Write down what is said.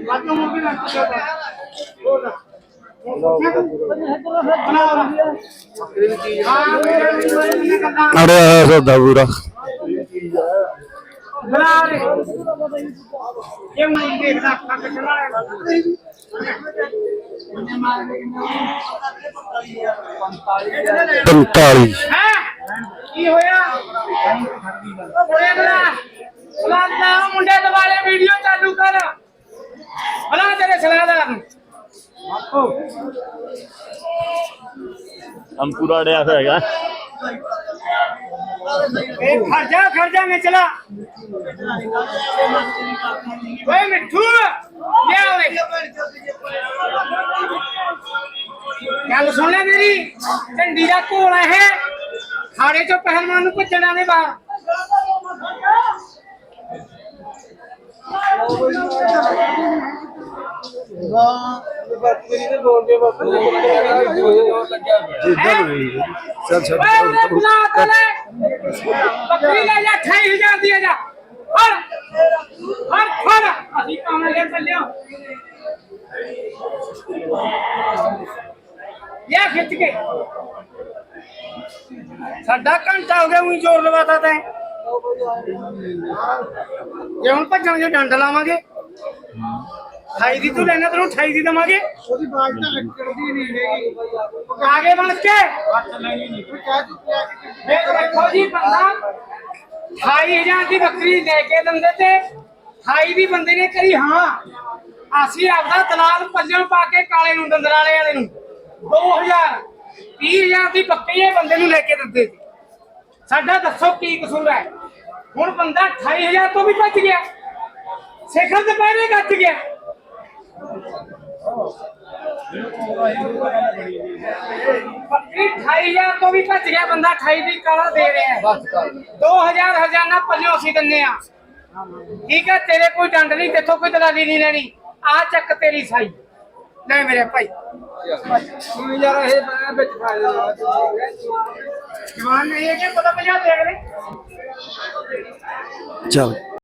ਬਾਤੋਂ ਅੜਿਆ ਹੋਇਆ ਸੌਦਾ ਪੂਰਾ। ਬਣਾ ਰੇ ਇਹ ਮੈਂ ਦੇਖਦਾ ਅੱਖਾਂ ਕੱਢਣਾ ਹੈ 45 ਹੈ ਕੀ ਹੋਇਆ? ਉਹ ਬਲਾ ਮੁੰਡੇ ਦੁਆਲੇ हम पूरा अड़िया रहेगा खर्चा खर्चा में चला। भाई मिठू गल सुन ले मेरी। झंडी का घोला है। खाड़े चो पहलवान को ने बाहर। Oh, ਭੱਜਣਾ ਨੇ ਬਾਹਰ ਚੱਲ ਛੱਡ ਓਏ ਉਹਨੇ ਬੁਲਾ ਕੇ ਲੈ ਬੱਕਰੀ ਲੈ ਜਾ 28000 ਦੀ ਜਾ ਹਰ ਹਰ ਹਰ ਅਸੀਂ ਕੰਮ ਲੈ ਚੱਲਿਓ ਇਹ ਖਿੱਚ ਕੇ ਸਾਡਾ ਘੰਟਾ ਹੋ ਗਿਆ ਉਹੀ ਜ਼ੋਰ ਲਵਾਤਾ ਤੈਂ। ਜੇ ਹੁਣ ਭੱਜਣ ਡੰਡ ਲਾਵਾਂਗੇ। ਠਾਈ ਦੀ ਤੂੰ ਲੈਣਾ ਤੈਨੂੰ ਠਾਈ ਦੀ ਦਵਾਂਗੇ। ਉਹਦੀ ਬਾਜ ਤਾਂ ਲੱਗਦੀ ਨਹੀਂ ਹੈਗੀ। ਆਗੇ ਬਣ ਕੇ। ਇਹ ਦੇਖੋ ਜੀ ਬੰਦਾ 28000 ਦੀ ਬੱਕਰੀ ਲੈ ਕੇ ਦਿੰਦੇ ਤੇ 28 ਦੀ ਬੰਦੇ ਨੇ ਕਰੀ ਹਾਂ। ਅਸੀਂ ਆਪਦਾ ਦਲਾਲ ਪੱਲਿਓਂ ਪਾ ਕੇ ਕਾਲੇ ਨੂੰ ਦੰਦਰਾਲੇ ਵਾਲੇ ਨੂੰ 2000 30000 ਦੀ ਬੱਕਰੀ ਇਹ ਬੰਦੇ ਨੂੰ ਲੈ ਕੇ ਦਿੰਦੇ ਸੀ। ਸਾਡਾ ਦੱਸੋ ਕੀ ਕਸੂਰ ਹੈ? ਹੁਣ ਬੰਦਾ 28000 ਤੋਂ ਵੀ ਭੱਜ ਗਿਆ। ਸਿਖਰ ਦੁਪਹਿਰੇ ਗੱਜ ਗਿਆ। ਬੱਕਰੀ 28000 ਤੋਂ ਵੀ ਭੱਜ ਗਿਆ ਬੰਦਾ 28 ਦੀ ਕਾਲਾ ਦੇ ਰਿਹਾ ਹੈ 2000 ਹਜ਼ਾਨਾ ਪੱਲਿਓ ਅਸੀਂ ਦਿੰਨੇ ਆ ਠੀਕ ਹੈ ਤੇਰੇ ਕੋਈ ਡੰਡ ਨਹੀਂ ਤੇਥੋਂ ਕੋਈ ਦਲਾਲੀ ਨਹੀਂ ਲੈਣੀ ਆ ਚੱਕ ਤੇਰੀ ਸਾਈ ਲੈ ਮੇਰੇ ਭਾਈ ਤੂੰ ਯਾਰ ਇਹ ਮੈਂ ਵਿੱਚ ਪਾ ਦੇਣਾ ਜਵਾਨ ਨਹੀਂ